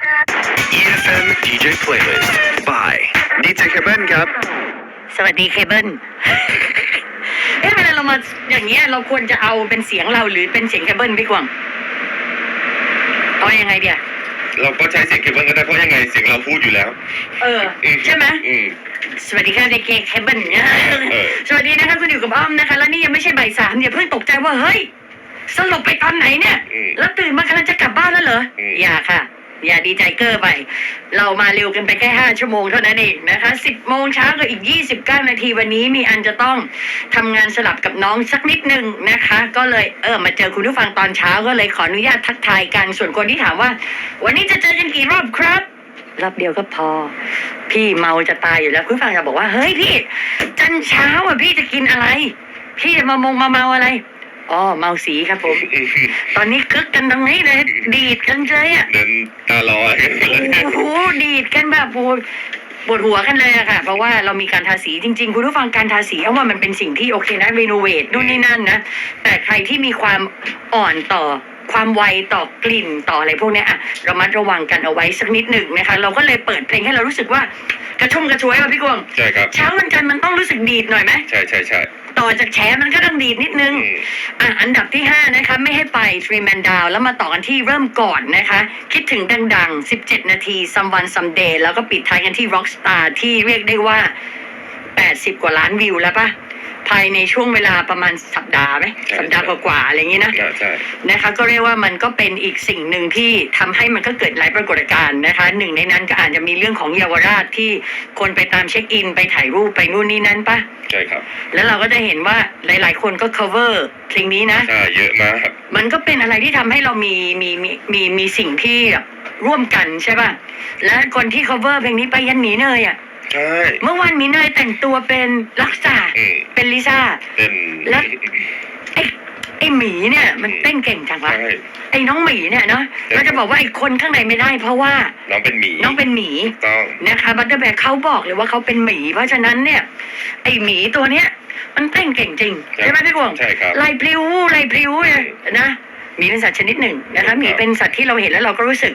EFM DJ Playlist by DJ Kevin ครับ สวัสดีเคเบิล เอ๊ะเวลาเรามาอย่างเงี้ยเราควรจะเอาเป็นเสียงเราหรือเป็นเสียงเคเบิลพี่กวางเอายังไงเดียเราก็ใช้เสียงเคเบิลก็ได้เพราะยังไงเสียงเราพูดอยู่แล้วเออใช่ไหม อืม สวัสดีค่ะเด็กเคเบิลเนี่ยเออ สวัสดีนะคะคุณอยู่กับอ้อมนะคะ แล้วนี่ยังไม่ใช่บ่ายสามอย่าเพิ่งตกใจว่าเฮ้ยสลบไปตอนไหนเนี่ย อืมแล้วตื่นมากำลังจะกลับบ้านแล้วเหรออมอย่าค่ะ อย่าดีใจเกอร์ไป เรามาเร็วกันไปแค่ห้าชั่วโมงเท่านั้นเองนะคะสิบโมงเช้ากับอีกยี่สิบเก้านาทีวันนี้มีอันจะต้องทำงานสลับกับน้องสักนิดนึงนะคะ ก็เลยเออมาเจอคุณผู้ฟังตอนเช้าก็เลยขออนุญาตทักทายกัน ส่วนคนที่ถามว่า วันนี้จะเจอกันกี่รอบครับรอบเดียวก็พอ พี่เมาจะตายอยู่แล้วคุณผู้ฟังจะบอกว่าเฮ้ยพี่ จันเช้าอะพี่จะกินอะไร พี่จะมามงมาเมาอะไร อ๋อเมาสีครับผมอืมตอนนี้คึกกันตรงนี้เลย ดีดกันเลยอะเดินตาลอยกันเลยโอ้โหดีดกันแบบโอ้ยปวดหัวกันเลยอะค่ะ เพราะว่าเรามีการทาสีจริง ๆ คุณผู้ฟังการทาสีเอาว่ามันเป็นสิ่งที่โอเคนะรีโนเวทนู่นนี่นั่นนะแต่ใครที่มีความอ่อนต่อความไวต่อกลิ่นต่ออะไรพวกเนี้ยอะเรามัดระวังกันเอาไว้สักนิดหนึ่งนะคะ เราก็เลยเปิดเพลงให้เรารู้สึกว่า กระชุ่มกระชวยป่ะพี่กวางใช่ครับเช้าวันจันทร์มันต้องรู้สึกดีดหน่อยไหมใช่ใช่ใช่ต่อจากแฉมันก็ต้องดีดนิดนึงอืมอะอันดับที่ 5 นะคะ ไม่ให้ไป Three Man Down แล้วมาต่อกันที่เริ่มก่อนนะคะ คิดถึงดังๆ 17 นาที Someone Someday แล้วก็ปิดท้ายกันที่ Rockstar ที่เรียกได้ว่า 80 กว่าล้านวิวแล้วปะ ภายในช่วงเวลาประมาณสัปดาห์ไหมสัปดาห์กว่าๆอะไรอย่างนี้นะอ่าใช่นะคะก็เรียกว่ามันก็เป็นอีกสิ่งหนึ่งที่ทำให้มันก็เกิดหลายปรากฏการณ์นะคะหนึ่งในนั้นก็อาจจะมีเรื่องของเยาวราชที่คนไปตามเช็คอิน ไปถ่ายรูปไปนู่นนี่นั่นปะใช่ครับ แล้วเราก็จะเห็นว่าหลาย ๆ คนก็ cover เพลงนี้นะใช่เยอะมากครับมันก็เป็นอะไรที่ทำให้เรามีมีมีมีมีสิ่งที่แบบร่วมกันใช่ป่ะและคนที่ cover เพลงนี้ไปยันหมีเนยอะ ใช่ เมื่อวานหมีเนยแต่งตัวเป็นล็อกสตาร์อืม เป็นลิซ่า เป็นแล้ว ไอ้ไอ้หมีเนี่ยมันเต้นเก่งจังวะใช่ ไอ้น้องหมีเนี่ยเนาะเราจะบอกว่าไอ้คนข้างในไม่ได้ เพราะว่าน้องเป็นหมีน้องเป็นหมีถูกต้อง นะคะบัตเตอร์แบกเขาบอกเลยว่าเขาเป็นหมี เพราะฉะนั้นเนี่ย ไอ้หมีตัวเนี้ยมันเต้นเก่งจริงใช่ไหมพี่กวงใช่ครับ ลายพลิ้วลายพลิ้วเนี่ยนะ หมีเป็นสัตว์ชนิดหนึ่งนะคะหมีเป็นสัตว์ที่เราเห็นแล้วเราก็รู้สึก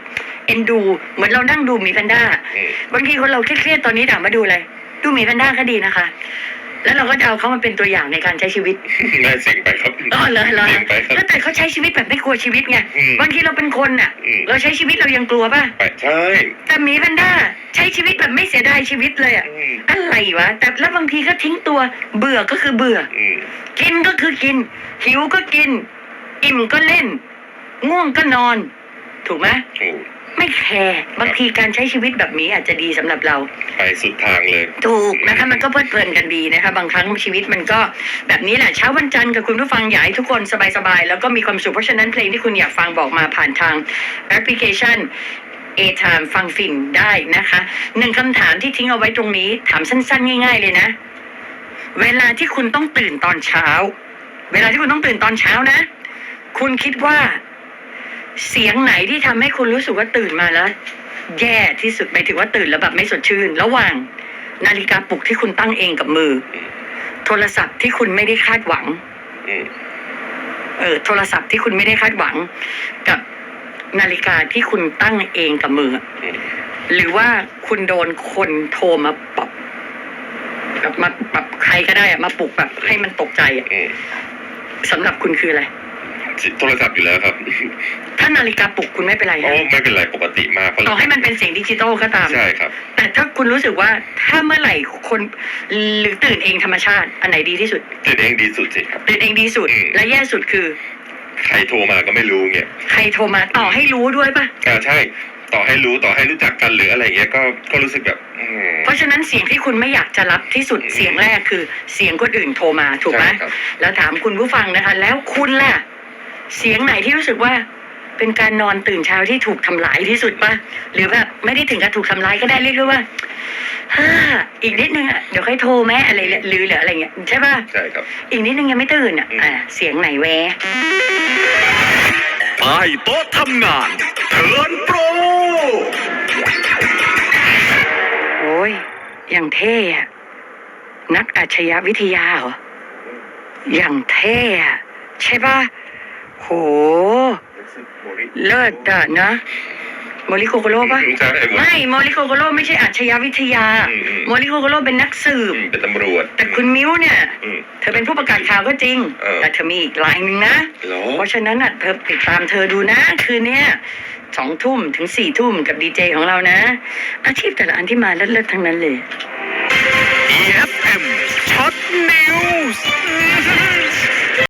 เอ็นดู เหมือนเรานั่งดูหมีแพนด้าอืมบางทีคนเราเครียดๆตอนนี้ถามมาดูอะไร ดูหมีแพนด้าก็ดีนะคะ แล้วเราก็จะเอาเขามาเป็นตัวอย่างในการใช้ชีวิตน่าเสียงไปครับอ๋อเหรอเหรอเสียงไปครับแล้วแต่เขาใช้ชีวิตแบบไม่กลัวชีวิตไงอืมบางทีเราเป็นคนอะอืมเราใช้ชีวิตเรายังกลัวป่ะไปใช่ แต่หมีแพนด้าใช้ชีวิตแบบไม่เสียดายชีวิตเลยอะอืมอะไรวะ แต่แล้วบางทีก็ทิ้งตัว เบื่อก็คือเบื่ออืมกินก็คือกิน หิวก็กิน อิ่มก็เล่น ง่วงก็นอน ถูกไหมโอ้ไม่แคร์บางทีการใช้ชีวิตแบบนี้อาจจะดีสำหรับเรา ไปสุดทางเลย ถูกนะคะมันก็เพลิดเพลินกันดีนะคะบางครั้งชีวิตมันก็แบบนี้แหละเช้าวันจันทร์กับคุณผู้ฟังอยากให้ทุกคนสบายๆ แล้วก็มีความสุขเพราะฉะนั้นเพลงที่คุณอยากฟังบอกมาผ่านทางแอปพลิเคชัน A Time ฟังฟินได้นะคะหนึ่งคำถามที่ทิ้งเอาไว้ตรงนี้ ถามสั้น ๆ ง่าย ๆ เลยนะ เวลาที่คุณต้องตื่นตอนเช้า เวลาที่คุณต้องตื่นตอนเช้านะ คุณคิดว่า เสียงไหนที่ทำให้คุณรู้สึกว่าตื่นมาแล้ว แย่ที่สุดหมายถึงว่าตื่นแล้วแบบไม่สดชื่น ระหว่าง นาฬิกาปลุกที่คุณตั้งเองกับมือ โทรศัพท์ที่คุณไม่ได้คาดหวังอืมเออโทรศัพท์ที่คุณไม่ได้คาดหวัง กับนาฬิกาที่คุณตั้งเองกับมืออืมหรือว่าคุณโดนคนโทรมาปรับแบบมาแบบใครก็ได้อะมาปลุกแบบให้มันตกใจอะอืมสำหรับคุณคืออะไร โทรศัพท์อยู่แล้วครับถ้านาฬิกาปลุกคุณไม่เป็นไรโอ้นะไม่เป็นไรปกติมากเพราะต่อให้มันเป็นเสียงดิจิตอลก็ตาม ใช่ครับ แต่ถ้าคุณรู้สึกว่าถ้าเมื่อไหร่คนหรือตื่นเองธรรมชาติ อันไหนดีที่สุด ตื่นเองดีสุดสิครับ ตื่นเองดีสุด อืม และแย่สุดคือ ใครโทรมาก็ไม่รู้เงี้ยใครโทรมาต่อให้รู้ด้วยปะอ่าใช่ ต่อให้รู้ต่อให้รู้จักกันหรืออะไรเงี้ยก็ก็รู้สึกแบบอืม เพราะฉะนั้นเสียงที่คุณไม่อยากจะรับที่สุดอืม เสียงแรกคือ เสียงคนอื่นโทรมาถูกไหมใช่ครับแล้วถามคุณผู้ฟังนะคะ แล้วคุณล่ะ เสียงไหนที่รู้สึกว่าเป็นการนอนตื่นเช้าที่ถูกทำลายที่สุดปะหรือแบบไม่ได้ถึงกับถูกทำลายก็ได้เรียกได้ว่าฮ่าอีกนิดนึงอะเดี๋ยวค่อยโทรแม่อะไรหรือหรืออะไรเงี้ยใช่ปะใช่ครับ อีกนิดนึงยังไม่ตื่นอะอืมอะเสียงไหนแวะใต้โต๊ะทำงานเทิร์นโปร โอ้ยอย่างเท่อะนักอาชญาวิทยาเหรออย่างเท่อะใช่ปะ โหเลิศอะนะโมริโคโกโร่ปะใช่หมดไม่โมริโคโกโร่ไม่ใช่อาชญาวิทยาอืมอืมโมริโคโกโร่เป็นนักสืบอืมเป็นตำรวจ แต่คุณมิ้วเนี่ยอืมเธอเป็นผู้ประกาศข่าวก็จริงเออแต่เธอมีอีกลายหนึ่งนะเหรอเพราะฉะนั้นอะเธอติดตามเธอดูนะ คืนเนี้ยสองทุ่มถึงสี่ทุ่มกับดีเจของเรานะ อาชีพแต่ละอันที่มาเลิศๆทั้งนั้นเลย EFM Hot News